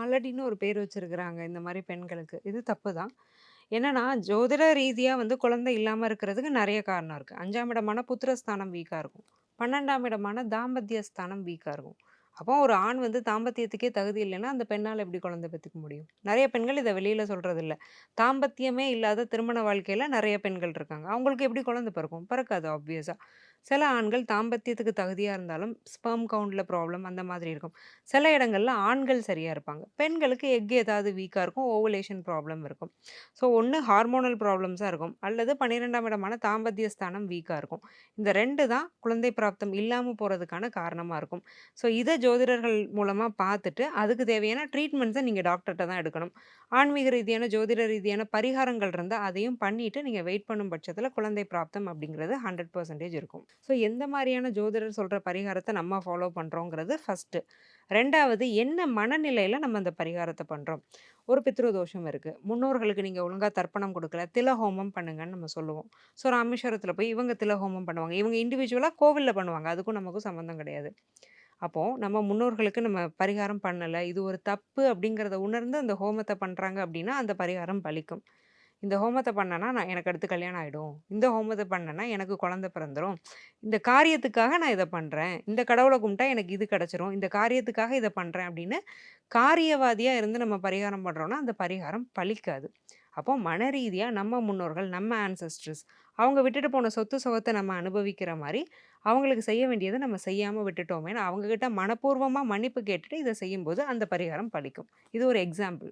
மலடின்னு ஒரு பேர் வச்சுருக்குறாங்க இந்த மாதிரி பெண்களுக்கு. இது தப்பு தான். என்னன்னா, ஜோதிட ரீதியாக வந்து குழந்தை இல்லாமல் இருக்கிறதுக்கு நிறைய காரணம் இருக்குது அஞ்சாம் இடமான புத்திரஸ்தானம் வீக்காக இருக்கும். 12ஆம் இடமான தாம்பத்திய ஸ்தானம் வீக்காக இருக்கும். அப்போ ஒரு ஆண் வந்து தாம்பத்தியத்துக்கே தகுதி இல்லைன்னா, அந்த பெண்ணால் எப்படி குழந்தை பெற்றுக்க முடியும்? நிறைய பெண்கள் இதை வெளியில் சொல்கிறதில்ல தாம்பத்தியமே இல்லாத திருமண வாழ்க்கையில் நிறைய பெண்கள் இருக்காங்க. அவங்களுக்கு எப்படி குழந்தை பிறக்கும்? பிறக்காது ஆப்வியஸாக சில ஆண்கள் தாம்பத்தியத்துக்கு தகுதியாக இருந்தாலும், ஸ்பெர்ம் கவுண்டில் ப்ராப்ளம் அந்த மாதிரி இருக்கும். சில இடங்களில் ஆண்கள் சரியாக இருப்பாங்க. பெண்களுக்கு எக் ஏதாவது வீக்காக இருக்கும். ஓவலேஷன் ப்ராப்ளம் இருக்கும். ஸோ ஒன்று ஹார்மோனல் ப்ராப்ளம்ஸாக இருக்கும். அல்லது 12ஆம் இடமான தாம்பத்திய ஸ்தானம் வீக்காக இருக்கும். இந்த ரெண்டு தான் குழந்தை பிராப்தம் இல்லாமல் போகிறதுக்கான காரணமாக இருக்கும். ஸோ இதை ஜோதிடர்கள் மூலமாக பார்த்துட்டு, அதுக்கு தேவையான ட்ரீட்மெண்ட்ஸை நீங்கள் டாக்டர்கிட்ட தான் எடுக்கணும். ஆன்மீக ரீதியான, ஜோதிட ரீதியான பரிகாரங்கள் இருந்தால் அதையும் பண்ணிவிட்டு நீங்கள் வெயிட் பண்ணும் பட்சத்தில் குழந்தை பிராப்தம் அப்படிங்கிறது 100% இருக்கும். ஸோ எந்த மாதிரியான ஜோதிடர் சொல்ற பரிகாரத்தை நம்ம ஃபாலோ பண்றோங்கிறது ஃபர்ஸ்ட்டு. 2வது என்ன மனநிலையில நம்ம அந்த பரிகாரத்தை பண்ணுறோம் ஒரு பித்ருதோஷம் தோஷம் இருக்கு. முன்னோர்களுக்கு நீங்க ஒழுங்கா தர்ப்பணம் கொடுக்கல தில ஹோமம் பண்ணுங்கன்னு நம்ம சொல்லுவோம். ஸோ ராமேஸ்வரத்தில் போய் இவங்க தில ஹோமம் பண்ணுவாங்க. இவங்க இண்டிவிஜுவலாக கோவிலில் பண்ணுவாங்க. அதுக்கும் நமக்கும் சம்மந்தம் கிடையாது. அப்போது நம்ம முன்னோர்களுக்கு நம்ம பரிகாரம் பண்ணல. இது ஒரு தப்பு அப்படிங்கிறத உணர்ந்து அந்த ஹோமத்தை பண்றாங்க அப்படின்னா, அந்த பரிகாரம் பலிக்கும். இந்த ஹோமத்தை பண்ணேன்னா, நான் எனக்கு அடுத்து கல்யாணம் ஆகிடும் இந்த ஹோமத்தை பண்ணேன்னா, எனக்கு குழந்தை பிறந்துடும் இந்த காரியத்துக்காக நான் இதை பண்ணுறேன் இந்த கடவுளை கும்பிட்டா எனக்கு இது கிடச்சிரும் இந்த காரியத்துக்காக இதை பண்ணுறேன் அப்படின்னு காரியவாதியாக இருந்து நம்ம பரிகாரம் பண்ணுறோன்னா அந்த பரிகாரம் பலிக்காது. அப்போ மனரீதியா நம்ம முன்னோர்கள், நம்ம ஆன்செஸ்டர்ஸ் அவங்க விட்டுட்டு போன சொத்து சுகத்தை நம்ம அனுபவிக்கிற மாதிரி அவங்களுக்கு செய்ய வேண்டியதை நம்ம செய்யாமல் விட்டுட்டோமேன்னு அவங்கக்கிட்ட மனப்பூர்வமாக மன்னிப்பு கேட்டுட்டு இதை செய்யும்போது அந்த பரிகாரம் பலிக்கும். இது ஒரு எக்ஸாம்பிள்.